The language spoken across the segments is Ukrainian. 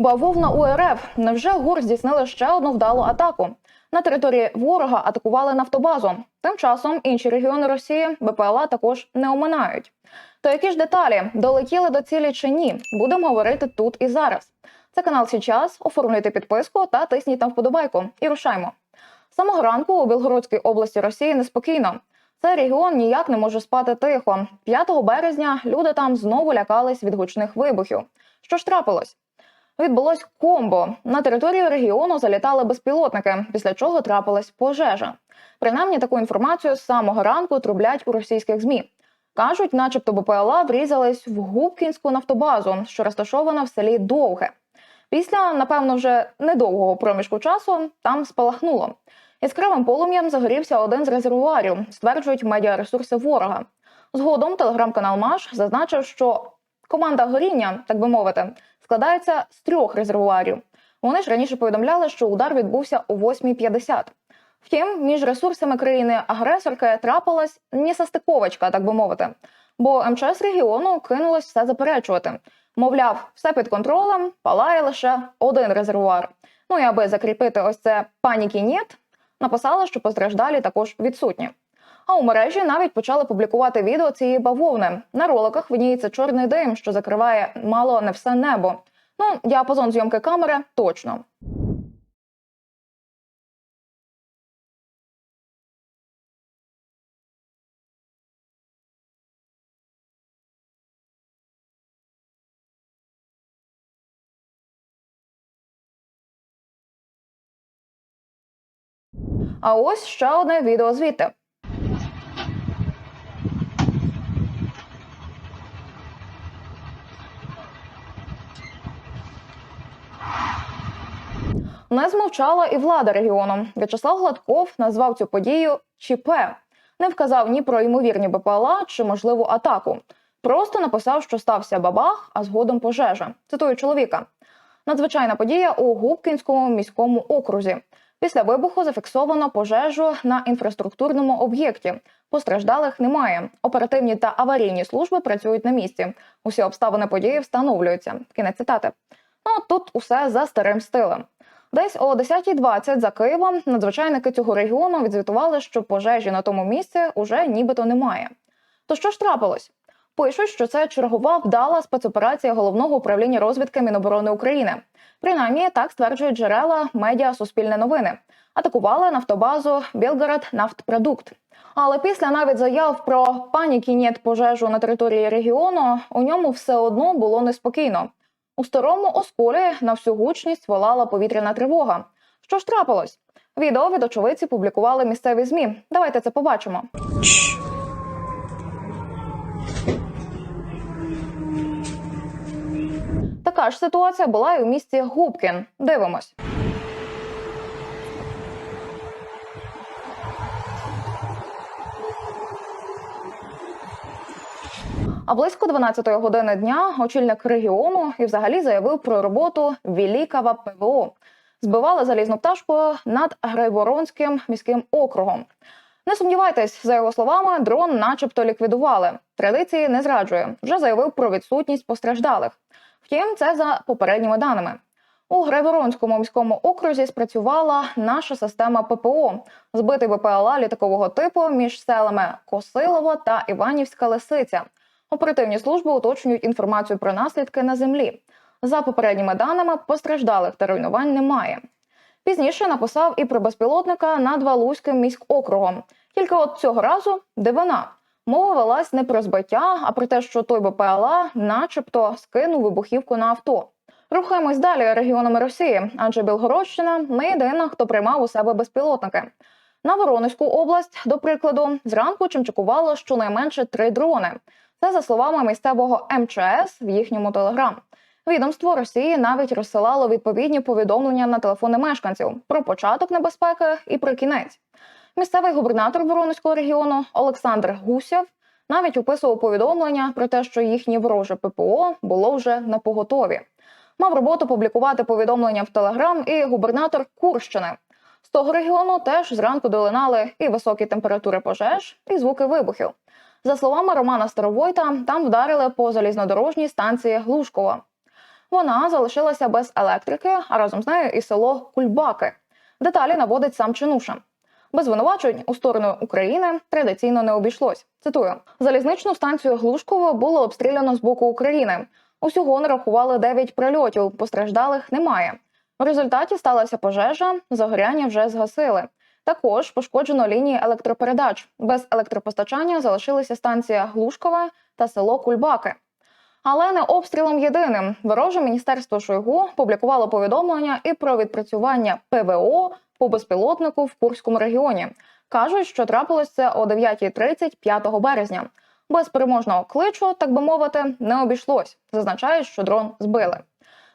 Бавовна УРФ. Невже ГУР здійснили ще одну вдалу атаку? На території ворога атакували нафтобазу. Тим часом інші регіони Росії БПЛА також не оминають. То які ж деталі долетіли до цілі чи ні? Будемо говорити тут і зараз. Це канал Січас. Оформлюйте підписку та тисніть там вподобайку. І рушаймо. Самого ранку у Білгородській області Росії неспокійно. Цей регіон ніяк не може спати тихо. 5 березня люди там знову лякались від гучних вибухів. Що ж трапилось? Відбулось комбо. На територію регіону залітали безпілотники, після чого трапилась пожежа. Принаймні таку інформацію з самого ранку трублять у російських змі. Кажуть, начебто БПЛА врізались в Губкінську нафтобазу, що розташована в селі Довге. Після, напевно, вже недовгого проміжку часу там спалахнуло. Яскравим полум'ям загорівся один з резервуарів, стверджують медіаресурси ворога. Згодом телеграм-канал Маш зазначив, що команда горіння, так би мовити, складається з трьох резервуарів. Вони ж раніше повідомляли, що удар відбувся о 8.50. Втім, між ресурсами країни-агресорки трапилась несостиковочка, так би мовити. Бо МЧС регіону кинулось все заперечувати. Мовляв, все під контролем, палає лише один резервуар. Ну і аби закріпити ось це паніки «нєт», написала, що постраждалі також відсутні. А у мережі навіть почали публікувати відео цієї бавовни. На роликах видніється чорний дим, що закриває мало не все небо. Ну, діапазон зйомки камери точно. А ось ще одне відео звідти. Не змовчала і влада регіону. В'ячеслав Гладков назвав цю подію ЧП. Не вказав ні про ймовірні БПЛА чи можливу атаку. Просто написав, що стався бабах, а згодом пожежа. Цитую чоловіка. Надзвичайна подія у Губкінському міському окрузі. Після вибуху зафіксовано пожежу на інфраструктурному об'єкті. Постраждалих немає. Оперативні та аварійні служби працюють на місці. Усі обставини події встановлюються. Кінець цитати. Ну тут усе за старим стилем. Десь о 10.20 за Києвом надзвичайники цього регіону відзвітували, що пожежі на тому місці уже нібито немає. То що ж трапилось? Пишуть, що це чергова вдала спецоперація головного управління розвідки Міноборони України. Принаймні так стверджують джерела медіа Суспільне новини. Атакували нафтобазу Білгород Нафтпродукт. Але після навіть заяв про паніки «нєт» пожежу на території регіону у ньому все одно було неспокійно. У старому осколі на всю гучність волала повітряна тривога. Що ж трапилось? Відео від очевидці публікували місцеві змі. Давайте це побачимо. Така ж ситуація була і у місті Губкін. Дивимось. А близько 12-ї години дня очільник регіону і взагалі заявив про роботу Вілікава ПВО. Збивали залізну пташку над Грайворонським міським округом. Не сумнівайтесь, за його словами, дрон, начебто, ліквідували. Традиції не зраджує. Вже заявив про відсутність постраждалих. Втім, це за попередніми даними. У Грайворонському міському окрузі спрацювала наша система ППО, збитий БПЛА літакового типу між селами Косилово та Іванівська Лисиця. Оперативні служби уточнюють інформацію про наслідки на землі. За попередніми даними, постраждалих та руйнувань немає. Пізніше написав і про безпілотника над Валузьким міськокругом. Тільки от цього разу дивина. Мова велась не про збиття, а про те, що той БПЛА, начебто, скинув вибухівку на авто. Рухаємось далі регіонами Росії, адже Білгородщина не єдина, хто приймав у себе безпілотники. На Воронезьку область, до прикладу, зранку чимчикувало щонайменше три дрони. Це за словами місцевого МЧС в їхньому телеграм. Відомство Росії навіть розсилало відповідні повідомлення на телефони мешканців про початок небезпеки і про кінець. Місцевий губернатор Воронезького регіону Олександр Гусєв навіть описував повідомлення про те, що їхнє вороже ППО було вже на поготові. Мав роботу публікувати повідомлення в Телеграм і губернатор Курщини. З того регіону теж зранку долинали і високі температури пожеж, і звуки вибухів. За словами Романа Старовойта, там вдарили по залізнодорожній станції Глушкова. Вона залишилася без електрики, а разом з нею і село Кульбаки. Деталі наводить сам Чинуша. Без звинувачень у сторону України традиційно не обійшлось. Цитую: залізничну станцію Глушково було обстріляно з боку України. Усього нарахували 9 прильотів. Постраждалих немає. В результаті сталася пожежа, загоряння вже згасили. Також пошкоджено лінії електропередач. Без електропостачання залишилися станція Глушкове та село Кульбаки. Але не обстрілом єдиним. Вороже міністерство Шойгу публікувало повідомлення і про відпрацювання ПВО по безпілотнику в Курському регіоні. Кажуть, що трапилось це о 9.30 5 березня. Без переможного кличу, так би мовити, не обійшлось. Зазначають, що дрон збили.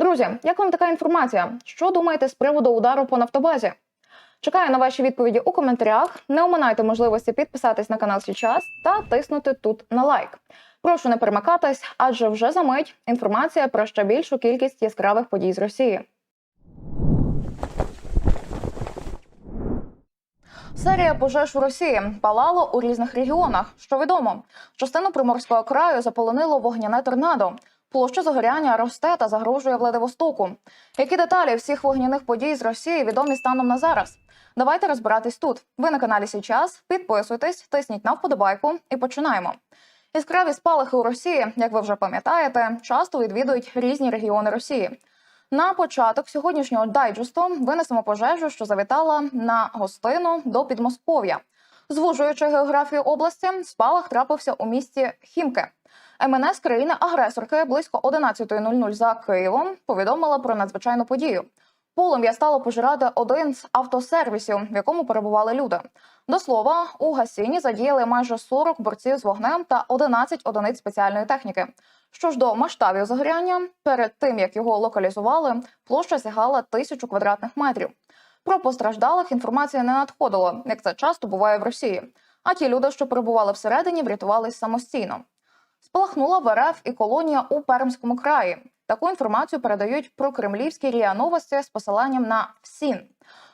Друзі, як вам така інформація? Що думаєте з приводу удару по нафтобазі? Чекаю на ваші відповіді у коментарях. Не оминайте можливості підписатись на канал Січас та тиснути тут на лайк. Прошу не перемикатись, адже вже за мить інформація про ще більшу кількість яскравих подій з Росії. Серія пожеж у Росії палало у різних регіонах. Що відомо, частину приморського краю заполонило вогняне торнадо. Площа загоряння росте та загрожує Владивостоку. Які деталі всіх вогняних подій з Росії відомі станом на зараз? Давайте розбиратись тут. Ви на каналі Січас. Підписуйтесь, тисніть на вподобайку і починаємо. Яскраві спалахи у Росії, як ви вже пам'ятаєте, часто відвідують різні регіони Росії. На початок сьогоднішнього дайджесту винесемо пожежу, що завітала на гостину до Підмосков'я. Звужуючи географію області, спалах трапився у місті Хімки. МНС країни-агресорки близько 11.00 за Києвом повідомила про надзвичайну подію. Полум'я стало пожирати один з автосервісів, в якому перебували люди. До слова, у гасінні задіяли майже 40 борців з вогнем та 11 одиниць спеціальної техніки. Що ж до масштабів загоряння, перед тим як його локалізували, площа сягала тисячу квадратних метрів. Про постраждалих інформації не надходило, як це часто буває в Росії. А ті люди, що перебували всередині, врятувались самостійно. Спалахнула в РФ і колонія у Пермському краї. Таку інформацію передають про кремлівські ріа новості з посиланням на ФСІН.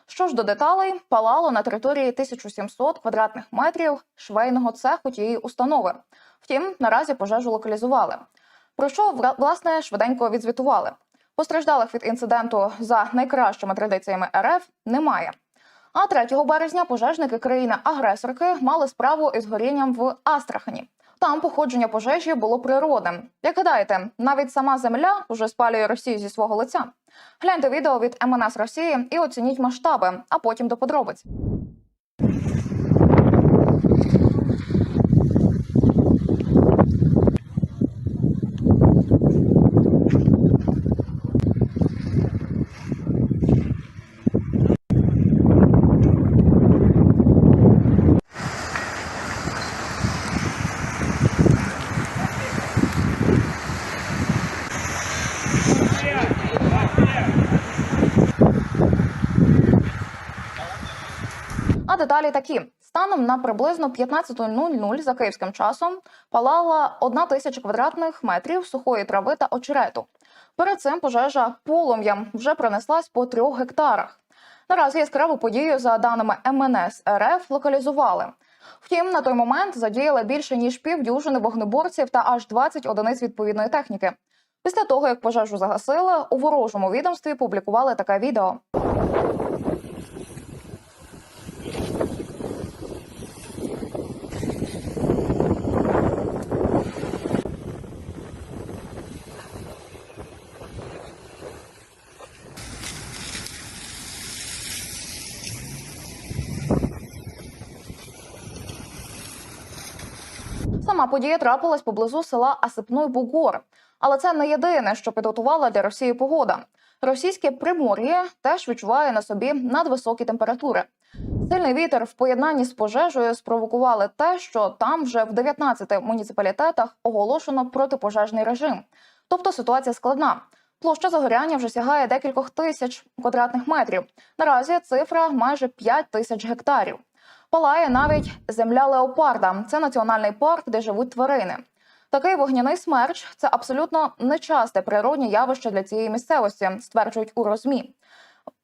Що ж до деталей, палало на території 1700 квадратних метрів швейного цеху тієї установи. Втім, наразі пожежу локалізували. Про що власне швиденько відзвітували. Постраждалих від інциденту за найкращими традиціями РФ немає. А 3 березня пожежники країни-агресорки мали справу із горінням в Астрахані. Там походження пожежі було природним. Як гадаєте, навіть сама земля вже спалює Росію зі свого лиця. Гляньте відео від МНС Росії і оцініть масштаби, а потім до подробиць. А деталі такі: станом на приблизно 15.00 за київським часом палала одна тисяча квадратних метрів сухої трави та очерету. Перед цим пожежа полум'ям вже пронеслась по трьох гектарах. Наразі яскраву подію, за даними МНС РФ, локалізували. Втім, на той момент задіяли більше ніж півдюжини вогнеборців та аж 20 одиниць відповідної техніки. Після того, як пожежу загасили, у ворожому відомстві публікували таке відео. Сама подія трапилась поблизу села Асипной Бугор. Але це не єдине, що підготувала для Росії погода. Російське примор'я теж відчуває на собі надвисокі температури. Сильний вітер в поєднанні з пожежею спровокували те, що там вже в 19 муніципалітетах оголошено протипожежний режим. Тобто ситуація складна. Площа загоряння вже сягає декількох тисяч квадратних метрів. Наразі цифра майже 5 тисяч гектарів. Палає навіть земля леопарда. Це національний парк, де живуть тварини. Такий вогняний смерч це абсолютно нечасте природне явище для цієї місцевості, стверджують у розмі.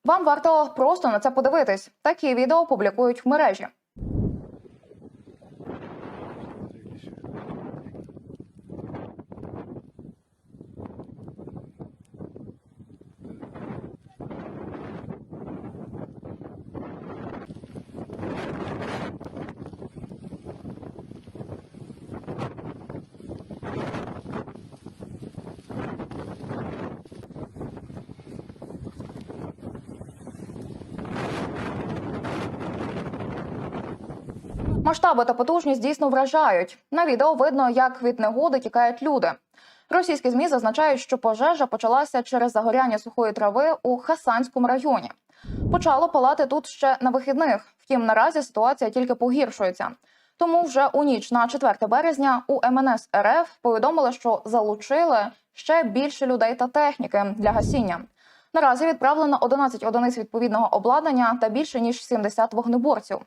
Вам варто просто на це подивитись. Такі відео публікують в мережі. Масштаби та потужність дійсно вражають. На відео видно, як від негоди тікають люди. Російські змі зазначають, що пожежа почалася через загоряння сухої трави у Хасанському районі. Почало палати тут ще на вихідних. Втім, наразі ситуація тільки погіршується. Тому вже у ніч на 4 березня у МНС РФ повідомили, що залучили ще більше людей та техніки для гасіння. Наразі відправлено 11 одиниць відповідного обладнання та більше ніж 70 вогнеборців.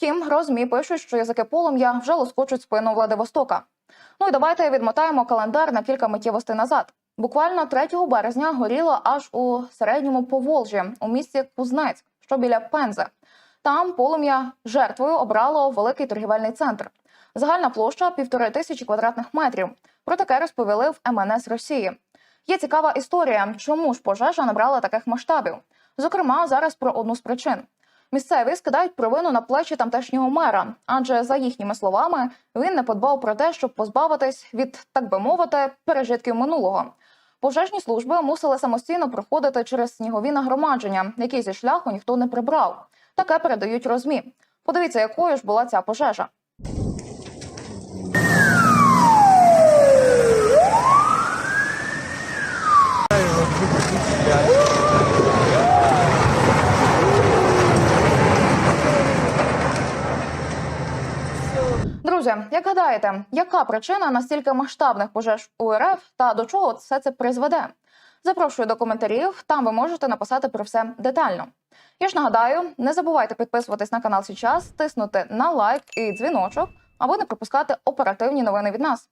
Втім, розмі пишуть, що язики полум'я вже лоскочуть спину Владивостока. Ну і давайте відмотаємо календар на кілька миттєвостей назад. Буквально 3 березня горіло аж у середньому Поволжі, у місті Кузнець, що біля Пензи. Там полум'я жертвою обрало великий торгівельний центр. Загальна площа півтори тисячі квадратних метрів. Про таке розповіли в МНС Росії. Є цікава історія, чому ж пожежа набрала таких масштабів. Зокрема, зараз про одну з причин. Місцеві скидають провину на плечі тамтешнього мера, адже за їхніми словами він не подбав про те, щоб позбавитись від, так би мовити, пережитків минулого. Пожежні служби мусили самостійно проходити через снігові нагромадження, які зі шляху ніхто не прибрав. Таке передають розмі. Подивіться, якою ж була ця пожежа. Друзі, як гадаєте, яка причина настільки масштабних пожеж у РФ та до чого все це призведе? Запрошую до коментарів. Там ви можете написати про все детально. Я ж нагадаю, не забувайте підписуватись на канал Сейчас, тиснути на лайк і дзвіночок, аби не пропускати оперативні новини від нас.